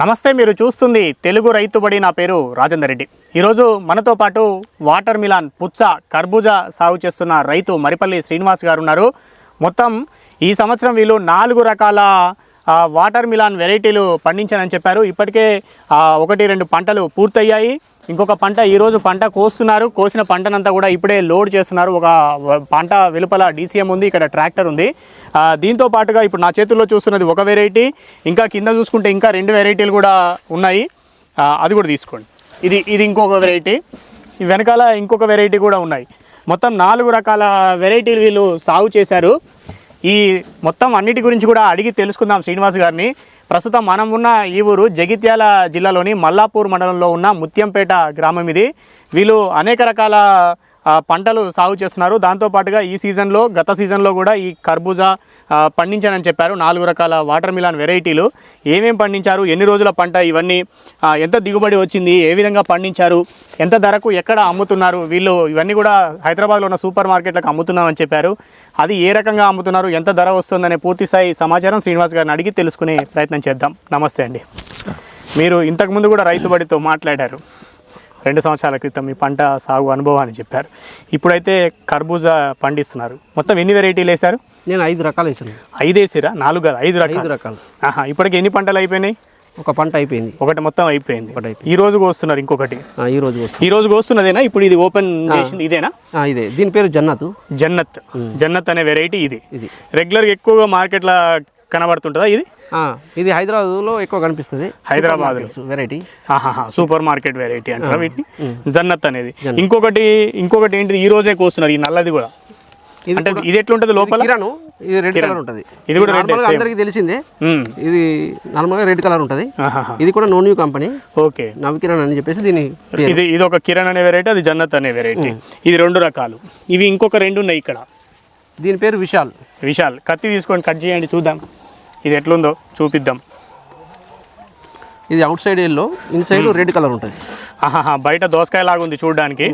నమస్తే మీరు చూస్తుంది తెలుగు రైతుబడి నా పేరు రాజేందర్ రెడ్డి. ఈరోజు మనతో పాటు వాటర్ మిలాన్ పుచ్చ కర్బూజా సాగు చేస్తున్న రైతు మరిపల్లి శ్రీనివాస్ గారు ఉన్నారు. మొత్తం ఈ సంవత్సరం వీళ్ళు నాలుగు రకాల వాటర్ మిలాన్ వెరైటీలు పండించానని చెప్పారు. ఇప్పటికే ఒకటి రెండు పంటలు పూర్తయ్యాయి. ఇంకొక పంట ఈరోజు పంట కోస్తున్నారు. కోసిన పంటనంతా కూడా ఇప్పుడే లోడ్ చేస్తున్నారు. ఒక పంట వెలుపల డీసీఎం ఉంది ఇక్కడ ట్రాక్టర్ ఉంది. దీంతో పాటుగా ఇప్పుడు నా చేతుల్లో చూస్తున్నది ఒక వెరైటీ ఇంకా కింద చూసుకుంటే ఇంకా రెండు వెరైటీలు కూడా ఉన్నాయి. అది కూడా తీసుకోండి. ఇది ఇది ఇంకొక వెరైటీ. ఈ వెనకాల ఇంకొక వెరైటీ కూడా ఉన్నాయి. మొత్తం నాలుగు రకాల వెరైటీలు వీళ్ళు సాగు చేశారు. ఈ మొత్తం అన్నిటి గురించి కూడా అడిగి తెలుసుకుందాం శ్రీనివాస్ గారిని. ప్రస్తుతం మనం ఉన్న ఈ ఊరు జగిత్యాల జిల్లాలోని మల్లాపూర్ మండలంలో ఉన్న ముత్యంపేట గ్రామం ఇది. వీళ్ళు అనేక రకాల పంటలు సాగు చేస్తున్నారు. దాంతోపాటుగా ఈ సీజన్లో గత సీజన్లో కూడా ఈ కర్బూజా పండించానని చెప్పారు. నాలుగు రకాల వాటర్ మిలాన్ వెరైటీలు. ఏమేమి పండించారు? ఎన్ని రోజుల పంట? ఇవన్నీ ఎంత దిగుబడి వచ్చింది? ఏ విధంగా పండించారు? ఎంత ధరకు ఎక్కడ అమ్ముతున్నారు? వీళ్ళు ఇవన్నీ కూడా హైదరాబాద్లో ఉన్న సూపర్ మార్కెట్లకు అమ్ముతున్నామని చెప్పారు. అది ఏ రకంగా అమ్ముతున్నారు? ఎంత ధర వస్తుందనే పూర్తి స్థాయి సమాచారం శ్రీనివాస్ గారిని అడిగి తెలుసుకునే ప్రయత్నం చేద్దాం. నమస్తే అండి. మీరు ఇంతకుముందు కూడా రైతుబడితో మాట్లాడారు. రెండు సంవత్సరాల క్రితం మీ పంట సాగు అనుభవాన్ని చెప్పారు. ఇప్పుడైతే కర్బూజా పండిస్తున్నారు. మొత్తం ఎన్ని వెరైటీలు వేశారు? నేను ఐదు రకాలు వేసాను ఐదు వేసిరా? నాలుగు కదా ఐదు ఐదు రకాలు. రకాలు ఆహా ఇప్పటికి ఎన్ని పంటలు అయిపోయినాయి? ఒక పంట అయిపోయింది. ఒకటి మొత్తం అయిపోయింది. ఈ రోజు కోస్తున్నారు ఇంకొకటి. ఈ రోజు ఈ రోజు కోస్తున్నదేనా? ఇప్పుడు ఇది ఓపెన్ చేసింది ఇదేనా? ఇదే. దీని పేరు జన్నత్. జన్నత్. జన్నత్ అనే వెరైటీ ఇది. ఇది. రెగ్యులర్గా ఎక్కువగా మార్కెట్లో కనబడుతుంటుందా ఇది? ఇది హైదరాబాద్లో ఎక్కువ కనిపిస్తుంది. Hyderabad variety super market variety అంటారా వీటిని? జన్నత్ అనేది. ఇంకొకటి ఇంకొకటి ఏంటిది? ఈ రోజే కోస్తున్నారు ఈ నల్లది కూడా. ఇది అంటే ఇది ఎట్లుంటుంది లోపల? ఇది రెడ్ కలర్ ఉంటుంది. ఇది కూడా same. అందరికీ తెలిసిందే. ఇది నార్మల్గా రెడ్ కలర్ ఉంటుంది. ఇది కూడా no new company okay. Navakiran అని చెప్పేసి దీని ఇది ఇది ఒక కిరణ్ అనే వెరైటీ అది జన్నత్ అనే వెరైటీ ఇది రెండు రకాలు. ఇవి ఇంకొక రెండు ఉన్నాయి ఇక్కడ. దీని పేరు విశాల్. విశాల్. కత్తి తీసుకొని కట్ చేయండి చూద్దాం. ఇది ఎట్లుందో చూపిద్దాం. ఇది outside yellow inside red colour ఉంటుంది. ఆహాహా బయట దోసకాయ లాగా ఉంది చూడడానికి.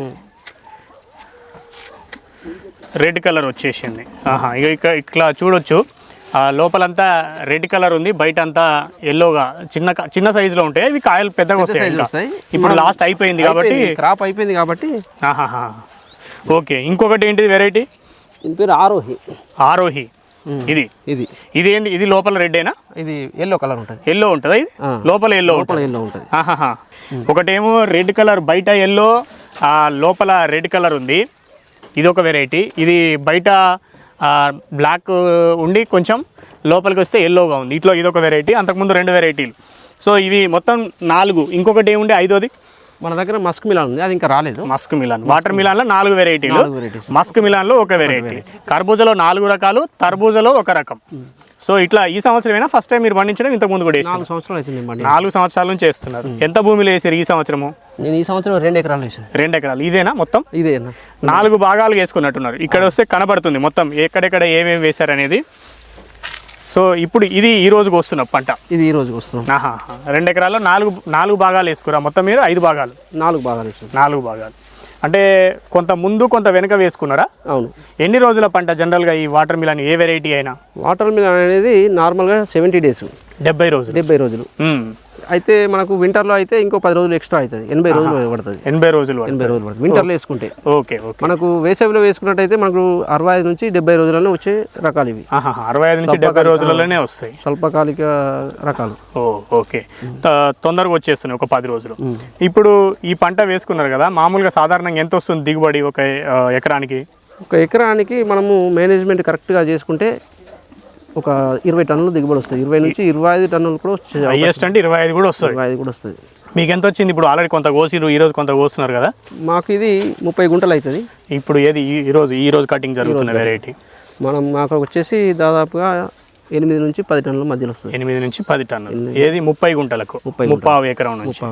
రెడ్ కలర్ వచ్చేసింది. ఆహా ఇక ఇక ఇట్లా చూడొచ్చు. లోపలంతా రెడ్ కలర్ ఉంది బయట అంతా ఎల్లోగా చిన్న చిన్న సైజులో ఉంటాయి ఇవి కాయలు పెద్దగా. వస్తాయి. ఇప్పుడు లాస్ట్ అయిపోయింది కాబట్టి క్రాప్ అయిపోయింది కాబట్టి ఆహాహా. ఓకే ఇంకొకటి ఏంటిది వెరైటీ దీని పేరు ఆరోహి. ఆరోహి. ఇది? ఇది. ఇది ఏంది? ఇది లోపల రెడ్డేనా? ఇది ఎల్లో కలర్ ఉంటుంది. ఎల్లో ఉంటుందా ఇది. లోపల ఎల్లో లోపల ఎల్లో ఉంటుంది. ఒకటేమో రెడ్ కలర్ బయట ఎల్లో ఆ లోపల రెడ్ కలర్ ఉంది. ఇది ఒక వెరైటీ ఇది బయట బ్లాక్ ఉండి కొంచెం లోపలికి వస్తే ఎల్లోగా ఉంది. ఇట్లా ఇది ఒక వెరైటీ అంతకుముందు రెండు వెరైటీలు సో ఇవి మొత్తం నాలుగు. ఇంకొకటి ఏముండే ఐదోది. మన దగ్గర మస్క్ మిలాన్ ఉంది అది ఇంకా రాలేదు. మస్క్ మిలాన్ వాటర్ నాలుగు వెరైటీలు నాలుగు varieties. మస్క్ మిలాన్లో ఒక వెరైటీ కర్బూజలో నాలుగు రకాలు తర్బూజలో ఒక రకం. సో ఇట్లా ఈ సంవత్సరమైనా? ఫస్ట్ టైం మీరు పండించడం ఇంతకు ముందు కూడా నాలుగు సంవత్సరాలు అవుతుంది పండి నాలుగు సంవత్సరాల నుంచి చేస్తున్నారు. ఎంత భూమిలో వేసారు ఈ సంవత్సరము? నేను ఈ సంవత్సరం రెండు ఎకరాలు వేసాను. రెండు ఎకరాలు. ఇదేనా మొత్తం? ఇదే అన్న. నాలుగు భాగాలు వేసుకున్నట్టున్నారు. ఇక్కడ వస్తే కనబడుతుంది మొత్తం. ఎక్కడెక్కడ ఏమేమి వేశారనేది. సో ఇప్పుడు ఇది ఈ రోజుకి వస్తున్న పంట. ఇది ఈ రోజుకి వస్తున్నాం ఆహా రెండు ఎకరాల్లో నాలుగు నాలుగు భాగాలు వేసుకురా. మొత్తం మీరు ఐదు భాగాలు. నాలుగు భాగాలు వేసాం నాలుగు భాగాలు. అంటే కొంత ముందు కొంత వెనుక వేసుకున్నారా? అవును. ఎన్ని రోజుల పంట జనరల్గా ఈ వాటర్ మిలాన్ ఏ వెరైటీ అయినా? వాటర్ మిలాన్ అనేది నార్మల్గా సెవెంటీ డేస్ డెబ్బై రోజులు. డెబ్బై రోజులు. అయితే మనకు వింటర్లో అయితే ఇంకో పది రోజులు ఎక్స్ట్రా అవుతుంది. ఎనభై రోజులు పడుతుంది. ఎనభై రోజులు. ఎనభై రోజులు పడుతుంది. వింటర్లో వేసుకుంటే. Okay okay. మనకు వేసవిలో వేసుకున్నట్టయితే మనకు అరవై ఐదు నుంచి డెబ్బై రోజుల్లోనే వచ్చే రకాలు ఇవి. ఆహా అరవై ఐదు నుంచి డెబ్బై రోజులలోనే వస్తాయి. స్వల్పకాలిక రకాలు. ఓకే. తొందరగా వచ్చేస్తున్నాయి ఒక పది రోజులు. ఇప్పుడు ఈ పంట వేసుకున్నారు కదా మామూలుగా సాధారణంగా ఎంత వస్తుంది దిగుబడి ఒక ఎకరానికి? ఒక ఎకరానికి మనము మేనేజ్మెంట్ కరెక్ట్గా చేసుకుంటే ఒక ఇరవై టన్నులు దిగుబడి వస్తుంది. ఇరవై నుంచి ఇరవై ఐదు టన్నులు కూడా వచ్చే హైయెస్ట్ అంటే ఇరవై ఐదు కూడా వస్తుంది. ఇరవై ఐదు కూడా వస్తుంది. మీకు ఎంత వచ్చింది? ఇప్పుడు ఆల్రెడీ కొంత కోసిరు ఈ రోజు కొంత కోస్తున్నారు కదా? మాకు ఇది ముప్పై గుంటలు అవుతుంది ఇప్పుడు ఏది ఈ- ఈ రోజు ఈ రోజు కటింగ్ జరుగుతున్న వెరైటీ మనం మాకు వచ్చేసి దాదాపుగా ఎనిమిది నుంచి పది టన్నుల మధ్యలో వస్తుంది. ఎనిమిది నుంచి పది టన్నులు. ఏది ముప్పై గుంటలకు? ముప్పై ముప్పావు ఎకరం నుంచి.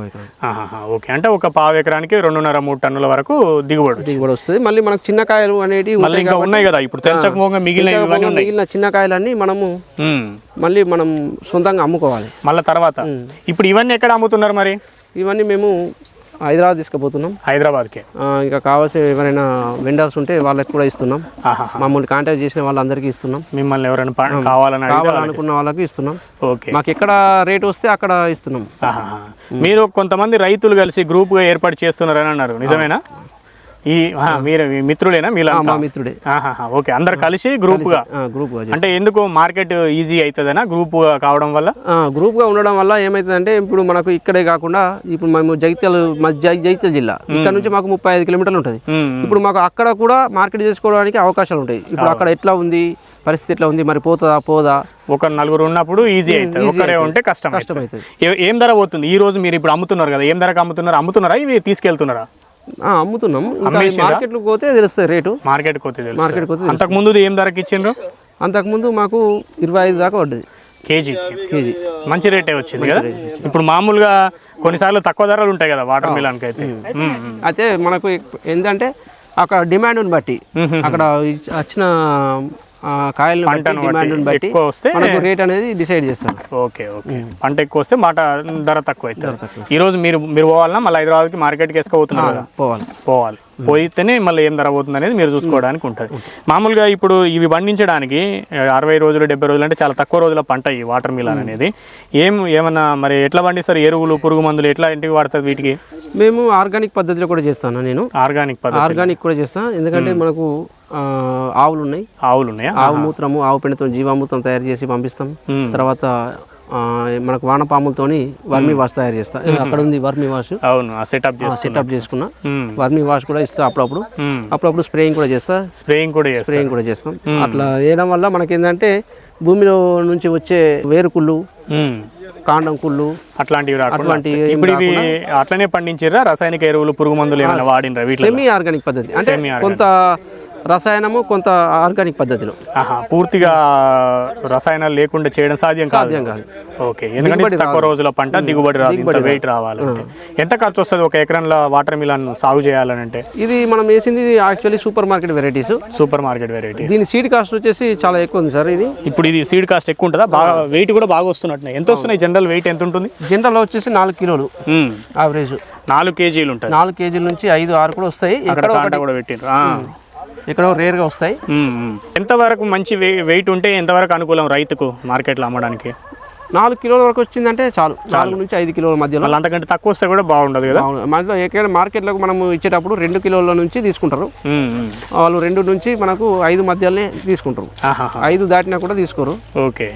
ఓకే. అంటే ఒక పావు ఎకరానికి రెండున్నర మూడు టన్నుల వరకు దిగుబడి. దిగుబడి వస్తుంది. మళ్ళీ మనకు చిన్న కాయలు అనేటివి మళ్ళీ ఇంకా ఉన్నాయి కదా. ఇప్పుడు తెంచకపోగా మిగిలిన మిగిలిన చిన్న కాయలన్నీ మనము. మళ్ళీ మనం సొంతంగా అమ్ముకోవాలి. మళ్ళీ తర్వాత? ఇప్పుడు ఇవన్నీ ఎక్కడ అమ్ముతున్నారు మరి? ఇవన్నీ మేము హైదరాబాద్ తీసుకుపోతున్నాం. హైదరాబాద్కి? ఇంకా కావాల్సిన ఎవరైనా వెండర్స్ ఉంటే వాళ్ళకి కూడా ఇస్తున్నాం. మమ్మల్ని కాంటాక్ట్ చేసిన వాళ్ళందరికీ ఇస్తున్నాం. మిమ్మల్ని ఎవరైనా కావాలని కావాలనుకున్న వాళ్ళకి ఇస్తున్నాం. ఓకే. మాకు ఎక్కడ రేట్ వస్తే అక్కడ ఇస్తున్నాం. మీరు కొంతమంది రైతులు కలిసి గ్రూప్గా ఏర్పాటు చేస్తున్నారని అన్నారు. నిజమేనా? ఈ మీరు మీ మిత్రులేనా ఆ, మీలా మా మిత్రుడే. ఓకే. అందరు కలిసి గ్రూప్గా గ్రూప్గా అంటే ఎందుకు మార్కెట్ ఈజీ అవుతుందనా గ్రూప్ కావడం వల్ల? గ్రూప్గా ఉండడం వల్ల ఏమవుతుందంటే ఇప్పుడు మనకు ఇక్కడే కాకుండా ఇప్పుడు మేము జగిత్యాల జగిత్యాల జిల్లా. ఇక్కడ నుంచి మాకు ముప్పై ఐదు కిలోమీటర్లు ఉంటుంది. ఇప్పుడు మాకు అక్కడ కూడా మార్కెట్ చేసుకోవడానికి అవకాశాలు ఉంటాయి. ఇప్పుడు అక్కడ ఎట్లా ఉంది? పరిస్థితి ఎట్లా ఉంది? మరి పోతుందా పోదా? ఒక నలుగురు ఉన్నప్పుడు ఈజీ అవుతుంది ఒకరే ఉంటే కష్టం. కష్టం అవుతుంది ఏ- ధర పోతుంది? ఈ రోజు మీరు ఇప్పుడు అమ్ముతున్నారు కదా ఏం ధరకు అమ్ముతున్నారు? అమ్ముతున్నారా? ఇవి తీసుకెళ్తున్నారా? అమ్ముతున్నాం? మార్కెట్కి పోతే తెలుస్తుంది రేటు. మార్కెట్ తెలుసు మార్కెట్కి పోతే అంతకు ముందు ఏం ధరకి ఇచ్చిండ్రు? అంతకుముందు మాకు ఇరవై ఐదు దాకా పడ్డది. కేజీ? కేజీ. మంచి రేటే వచ్చింది కదా? ఇప్పుడు మామూలుగా కొన్నిసార్లు తక్కువ ధరలు ఉంటాయి కదా వాటర్ మిలాన్కి అయితే. అయితే మనకు ఏంటంటే అక్కడ డిమాండ్ని బట్టి అక్కడ వచ్చిన ఆ, కాయలను బట్టి మనకు రేట్ అనేది డిసైడ్ చేస్తారు. Okay okay. పంట ఎక్కువ వస్తే మాట ధర తక్కువ అవుతుంది. ఈ రోజు మీరు మీరు పోవాలన్నా మళ్ళీ హైదరాబాద్కి మార్కెట్కి వేసుకోబోతున్నారు కదా? పోవాలి. పోవాలి. పోయితేనే మళ్ళీ ఏం ధర పోతుంది అనేది మీరు చూసుకోవడానికి ఉంటుంది. మామూలుగా ఇప్పుడు ఇవి పండించడానికి అరవై రోజులు డెబ్బై రోజులు అంటే చాలా తక్కువ రోజుల పంట ఈ వాటర్ మిలాన్ అనేది. ఏం ఏమన్నా మరి ఎట్లా పండిస్తారు? ఎరువులు పురుగు మందులు ఎట్లా ఇంటికి వాడుతుంది వీటికి? మేము ఆర్గానిక్ పద్ధతిలో కూడా చేస్తాను నేను? ఆర్గానిక్ ఆర్గానిక్ కూడా చేస్తాను ఎందుకంటే మనకు ఆవులు ఉన్నాయి ఆవులు ఉన్నాయా ఆవు మూత్రము ఆవు పెండతో జీవామృతం తయారు చేసి పంపిస్తాం. తర్వాత మనకు వానపాములతోని వర్మి వాష్ తయారు చేస్తా. అక్కడ ఉంది వర్మి వాష్. అవును సెటప్ సెటప్ చేసుకున్నా. వర్మి వాష్ కూడా ఇస్తా అప్పుడప్పుడు. అప్పుడప్పుడు స్ప్రేయింగ్ కూడా చేస్తా. స్ప్రేయింగ్ కూడా స్ప్రేయింగ్ కూడా చేస్తాం. అట్లా చేయడం వల్ల మనకేంటంటే భూమిలో నుంచి వచ్చే వేరు కుళ్ళు మ్మ్. కాండం కుళ్ళు అట్లాంటివి అట్లాంటివి ఏం ఇప్పుడు ఇవి అట్లనే పండించారా రాసాయనిక ఎరువులు పురుగు మందులు ఏమైనా వాడినరా వీటిలో సెమీ ఆర్గానిక్ పద్ధతి. అంటే కొంత రసాయనము కొంత ఆర్గానిక్ పద్ధతిలో. పూర్తిగా రసాయనాలు లేకుండా చేయడం సాధ్యం కాదు. సాధ్యం కాదు. ఓకే ఎందుకంటే తక్కువ రోజుల పంట దిగుబడి రాదు వెయిట్ రావాలంటే ఎంత ఖర్చు వస్తుంది ఒక ఎకరంలో వాటర్ మిలన్ సాగు చేయాలనంటే? ఇది మనం వేసింది actually super market varieties super market variety దీని సీడ్ కాస్ట్ వచ్చేసి చాలా ఎక్కువ ఉంది సార్ ఇది. ఇప్పుడు ఇది సీడ్ కాస్ట్ ఎక్కువ ఉంటుందా? బాగా వెయిట్ కూడా బాగా వస్తున్నట్టున్నాయి. ఎంత వస్తున్నాయి? జనరల్ వెయిట్ ఎంత ఉంటుంది జనరల్ వచ్చేసి నాలుగు కిలోలు. యావరేజ్ నాలుగు కేజీలు ఉంటుంది నాలుగు కేజీల నుంచి ఐదు ఆరు కూడా వస్తాయి. కాంట కూడా పెట్టిండ్రు ఆ. ఎక్కడో రేర్గా వస్తాయి. ఎంతవరకు మంచి వెయిట్ ఉంటే ఎంతవరకు అనుకూలం రైతుకు మార్కెట్లో అమ్మడానికి? నాలుగు కిలోల వరకు వచ్చిందంటే చాలు. నాలుగు నుంచి ఐదు కిలోల మధ్యలో. అంతకంటే తక్కువ వస్తే కూడా బాగుండదు కదా. మనలో ఎక్కడ మార్కెట్లోకి మనం ఇచ్చేటప్పుడు రెండు కిలోల నుంచి తీసుకుంటారు. వాళ్ళు రెండు నుంచి మనకు ఐదు మధ్యలోనే తీసుకుంటారు. ఐదు దాటినా కూడా తీసుకోరు. ఓకే.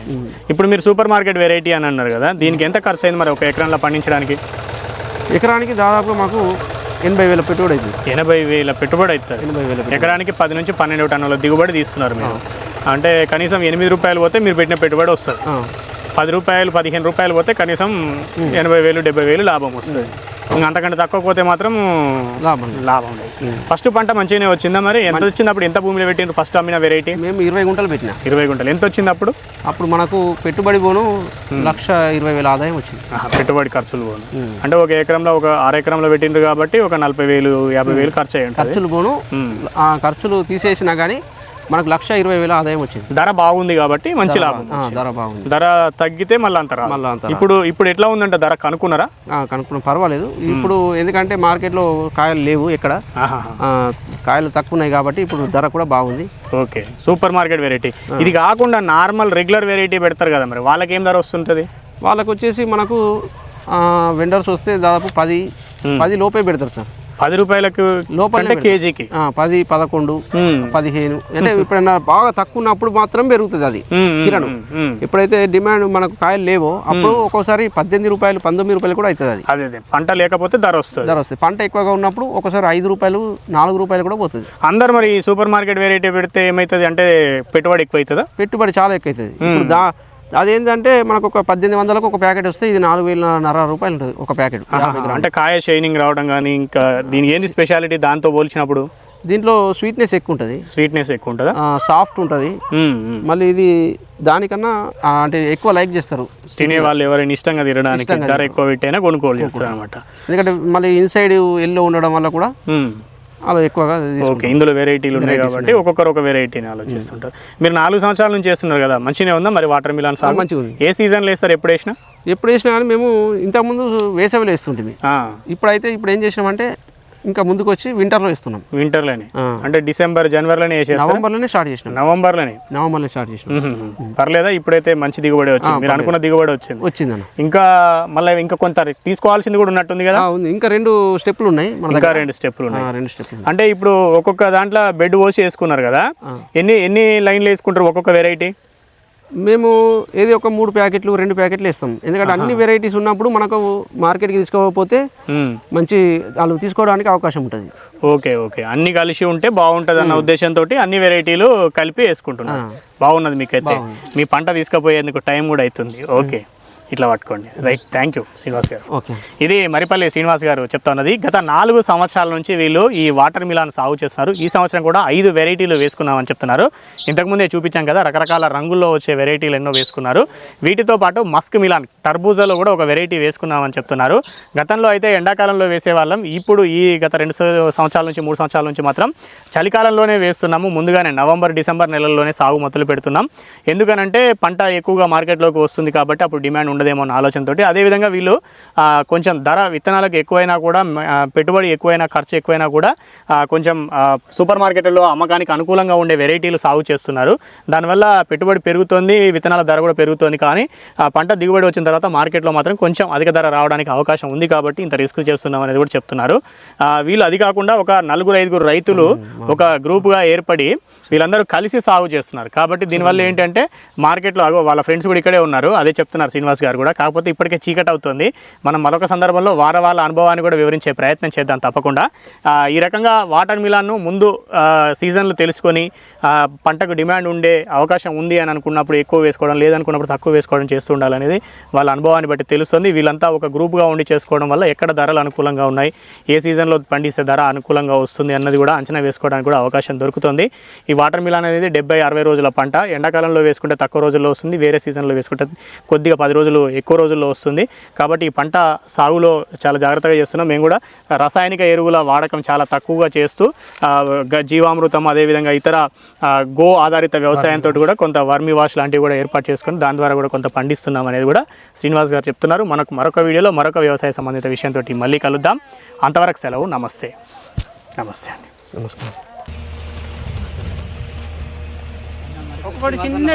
ఇప్పుడు మీరు సూపర్ మార్కెట్ వెరైటీ అని అన్నారు కదా దీనికి ఎంత ఖర్చు అయింది మరి ఒక ఎకరంలో పండించడానికి? ఎకరానికి దాదాపు మాకు ఎనభై వేల పెట్టుబడి అవుతుంది ఎనభై వేల పెట్టుబడి అవుతుంది ఎనభై వేల. ఎకరానికి పది నుంచి పన్నెండు టన్నుల దిగుబడి తీస్తున్నారు మీరు. అంటే కనీసం ఎనిమిది రూపాయలు పోతే మీరు పెట్టిన పెట్టుబడి వస్తుంది. పది రూపాయలు పదిహేను రూపాయలు పోతే కనీసం ఎనభై వేలు డెబ్బై వేలు లాభం వస్తుంది. ఇంకా అంతకంటే తక్కువ పోతే మాత్రం లాభం లాభం ఫస్ట్ పంట మంచిగానే వచ్చిందా మరి? ఎంత వచ్చింది అప్పుడు ఎంత భూమిలో పెట్టిండ్రు? ఫస్ట్ అమ్మిన వెరైటీ మేము ఇరవై గుంటలు పెట్టిన. ఇరవై గుంటలు. ఎంత వచ్చింది అప్పుడు అప్పుడు మనకు పెట్టుబడి పోను లక్ష ఇరవై వేల ఆదాయం వచ్చింది. పెట్టుబడి ఖర్చులు పోను అంటే ఒక ఎకరంలో ఒక అర ఎకరంలో పెట్టిండ్రు కాబట్టి ఒక నలభై వేలు యాభై వేలు ఖర్చు అయ్యి ఖర్చులు పోను. ఆ ఖర్చులు తీసేసినా కానీ మనకు లక్ష ఇరవై వేల ఆదాయం వచ్చింది. ధర బాగుంది కాబట్టి మంచి లాభం ధర బాగుంది. ధర తగ్గితే మళ్ళీ అంత రాదు. మళ్ళీ అంత ఇప్పుడు ఇప్పుడు ఎట్లా ఉందంటే ధర కనుక్కున్నారా? కనుక్కున్నాం. పర్వాలేదు. ఇప్పుడు ఎందుకంటే మార్కెట్లో కాయలు లేవు. ఆ, కాయలు తక్కువ ఉన్నాయి కాబట్టి ఇప్పుడు ధర కూడా బాగుంది. ఓకే. Super market variety. ఇది కాకుండా నార్మల్ రెగ్యులర్ వెరైటీ పెడతారు కదా మరి. వాళ్ళకి ఏం ధర వస్తుంటుంది? వాళ్ళకు వచ్చేసి మనకు వెండర్స్ వస్తే దాదాపు పది పది లోపే పెడతారు సార్. పది రూపాయలకు లోపలనే అంటే కేజీకి. పది పదకొండు. పదిహేను. అంటే ఎప్పుడైనా బాగా తక్కువ ఉన్నప్పుడు మాత్రం పెరుగుతుంది అది కిరణం. ఎప్పుడైతే డిమాండ్ మనకు కాయలు లేవో అప్పుడు ఒక్కోసారి పద్దెనిమిది రూపాయలు పంతొమ్మిది రూపాయలు కూడా అవుతుంది అది. అదే అదే. పంట లేకపోతే ధర వస్తుంది. ధర వస్తుంది. పంట ఎక్కువగా ఉన్నప్పుడు ఒకసారి ఐదు రూపాయలు నాలుగు రూపాయలు కూడా పోతుంది. అందరు మరి సూపర్ మార్కెట్ వెరైటీ పెడితే ఏమవుతుంది అంటే పెట్టుబడి ఎక్కువ అవుతుందా పెట్టుబడి చాలా ఎక్కువ అవుతుంది ఇప్పుడు దా అదేంటంటే మనకు ఒక పద్దెనిమిది వందలకు ఒక ప్యాకెట్ వస్తే ఇది నాలుగు వేలన్నర రూపాయలు ఉంటుంది ఒక ప్యాకెట్. అంటే కాయ షైనింగ్ రావడం కానీ ఇంకా దీనికి ఏంది స్పెషాలిటీ దాంతో పోల్చినప్పుడు? దీంట్లో స్వీట్నెస్ ఎక్కువ ఉంటుంది స్వీట్నెస్ ఎక్కువ ఉంటుందా సాఫ్ట్ ఉంటుంది. మళ్ళీ ఇది దానికన్నా అంటే ఎక్కువ లైక్ చేస్తారు. తినే వాళ్ళు ఎవరైనా ఇష్టంగా తినడానికి ధర ఎక్కువ పెట్టైనా కొనుగోలు చేస్తారు అనమాట ఎందుకంటే మళ్ళీ ఇన్సైడ్ ఎల్లో ఉండడం వల్ల కూడా అలా ఎక్కువగా. ఓకే ఇందులో వెరైటీలు ఉన్నాయి కాబట్టి ఒక్కొక్కరు ఒక వెరైటీని ఆలోచిస్తుంటారు. మీరు నాలుగు సంవత్సరాల నుంచి చేస్తున్నారు కదా మంచిగానే ఉందా మరి వాటర్ మిలాన్ సాగు? మంచిగా ఉంది. ఏ సీజన్లో వేస్తారు ఎప్పుడు వేసినా? ఎప్పుడు వేసినా కానీ మేము ఇంతకుముందు వేసవిలో వేస్తుంటిమి. ఆ, ఇప్పుడైతే ఇప్పుడు ఏం చేసినామంటే ఇంకా ముందుకు వచ్చి వింటర్లో వేస్తున్నాం వింటర్లోనే. అంటే డిసెంబర్ జనవరిలోనే వేసేస్తారు? నవంబర్లోనే స్టార్ట్ చేసినాం. నవంబర్లోనే? నవంబర్లో స్టార్ట్ చేసినాం. పర్లేదా? ఇప్పుడైతే మంచి దిగుబడి వచ్చింది. మీరు అనుకున్న దిగుబడి వచ్చింది. వచ్చిందన్న ఇంకా మళ్ళీ ఇంకా కొంత తీసుకోవాల్సింది కూడా ఉన్నట్టుంది కదా? ఉంది. ఇంకా రెండు స్టెప్లు ఉన్నాయి ఇంకా రెండు స్టెప్లు ఉన్నాయి. రెండు స్టెప్లు అంటే ఇప్పుడు ఒక్కొక్క దాంట్లో బెడ్ పోసి వేసుకున్నారు కదా? ఎన్ని ఎన్ని లైన్లు వేసుకుంటారు ఒక్కొక్క వెరైటీ మేము ఏది ఒక మూడు ప్యాకెట్లు రెండు ప్యాకెట్లు ఇస్తాం ఎందుకంటే అన్ని వెరైటీస్ ఉన్నప్పుడు మనకు మార్కెట్కి తీసుకోకపోతే మంచి వాళ్ళు తీసుకోవడానికి అవకాశం ఉంటుంది. Okay okay. అన్ని కలిసి ఉంటే బాగుంటుంది అన్న ఉద్దేశంతో అన్ని వెరైటీలు కలిపి వేసుకుంటున్నారు. బాగున్నది మీకైతే. మీ పంట తీసుకుపోయేందుకు టైం కూడా అవుతుంది ఓకే. ఇట్లా పట్టుకోండి. రైట్ థ్యాంక్ యూ శ్రీనివాస్ గారు. ఓకే. ఇది మరిపల్లి శ్రీనివాస్ గారు చెప్తా ఉన్నది. గత నాలుగు సంవత్సరాల నుంచి వీళ్ళు ఈ వాటర్ మిలాన్ సాగు చేస్తున్నారు. ఈ సంవత్సరం కూడా ఐదు వెరైటీలు వేసుకున్నామని చెప్తున్నారు. ఇంతకుముందే చూపించాం కదా రకరకాల రంగుల్లో వచ్చే వెరైటీలు ఎన్నో వేసుకున్నారు. వీటితో పాటు మస్క్ మిలాన్ టర్బూజాలో కూడా ఒక వెరైటీ వేసుకున్నామని చెప్తున్నారు. గతంలో అయితే ఎండాకాలంలో వేసేవాళ్ళం. ఇప్పుడు ఈ గత రెండు సంవ- సంవత్సరాల నుంచి మూడు సంవత్సరాల నుంచి మాత్రం చలికాలంలోనే వేస్తున్నాము. ముందుగానే నవంబర్ డిసెంబర్ నెలల్లోనే సాగు మొదలు పెడుతున్నాం. ఎందుకనంటే పంట ఎక్కువగా మార్కెట్లోకి వస్తుంది కాబట్టి అప్పుడు డిమాండ్ ఉండదేమో అన్న ఆలోచనతో అదేవిధంగా వీళ్ళు కొంచెం ధర విత్తనాలకు ఎక్కువైనా కూడా పెట్టుబడి ఎక్కువైనా ఖర్చు ఎక్కువైనా కూడా కొంచెం సూపర్ మార్కెట్లో అమ్మకానికి అనుకూలంగా ఉండే వెరైటీలు సాగు చేస్తున్నారు. దానివల్ల పెట్టుబడి పెరుగుతుంది విత్తనాల ధర కూడా పెరుగుతుంది. కానీ పంట దిగుబడి వచ్చిన తర్వాత మార్కెట్లో మాత్రం కొంచెం అధిక ధర రావడానికి అవకాశం ఉంది కాబట్టి ఇంత రిస్క్ చేస్తున్నాం అనేది కూడా చెప్తున్నారు. వీళ్ళు అది కాకుండా ఒక నలుగురు ఐదుగురు రైతులు ఒక గ్రూప్గా ఏర్పడి వీళ్ళందరూ కలిసి సాగు చేస్తున్నారు. కాబట్టి దీనివల్ల ఏంటంటే మార్కెట్లో వాళ్ళ ఫ్రెండ్స్ కూడా ఇక్కడే ఉన్నారు. అదే చెప్తున్నారు శ్రీనివాస్ గారు కూడా. కాకపోతే ఇప్పటికే చీకటి అవుతుంది. మనం మరొక సందర్భంలో వార వాళ్ళ అనుభవాన్ని కూడా వివరించే ప్రయత్నం చేద్దాం తప్పకుండా. ఈ రకంగా వాటర్ మిలాన్ను ముందు సీజన్లు తెలుసుకొని పంటకు డిమాండ్ ఉండే అవకాశం ఉంది అని అనుకున్నప్పుడు ఎక్కువ వేసుకోవడం లేదనుకున్నప్పుడు తక్కువ వేసుకోవడం చేస్తూ ఉండాలనేది వాళ్ళ అనుభవాన్ని బట్టి తెలుస్తుంది. వీళ్ళంతా ఒక గ్రూప్గా ఉండి చేసుకోవడం వల్ల ఎక్కడ ధరలు అనుకూలంగా ఉన్నాయి? ఏ సీజన్లో పండిస్తే ధర అనుకూలంగా వస్తుంది అన్నది కూడా అంచనా తీసుకోవడానికి కూడా అవకాశం దొరుకుతుంది. ఈ వాటర్ మిలాన్ అనేది డెబ్బై అరవై రోజుల పంట. ఎండాకాలంలో వేసుకుంటే తక్కువ రోజుల్లో వస్తుంది వేరే సీజన్లో వేసుకుంటే కొద్దిగా పది రోజులు ఎక్కువ రోజుల్లో వస్తుంది. కాబట్టి ఈ పంట సాగులో చాలా జాగ్రత్తగా చేస్తున్నాం. మేము కూడా రసాయనిక ఎరువుల వాడకం చాలా తక్కువగా చేస్తూ గ- జీవామృతం అదేవిధంగా ఇతర గో ఆధారిత వ్యవసాయంతో కూడా కొంత వర్మి వాష్ లాంటివి కూడా ఏర్పాటు చేసుకొని దాని ద్వారా కూడా కొంత పండిస్తున్నాం అనేది కూడా శ్రీనివాస్ గారు చెప్తున్నారు. మనకు మరొక వీడియోలో మరొక వ్యవసాయ సంబంధిత విషయంతో మళ్ళీ కలుద్దాం. అంతవరకు సెలవు. నమస్తే. నమస్తే అండి. నమస్కారం. ఒకటి చిన్న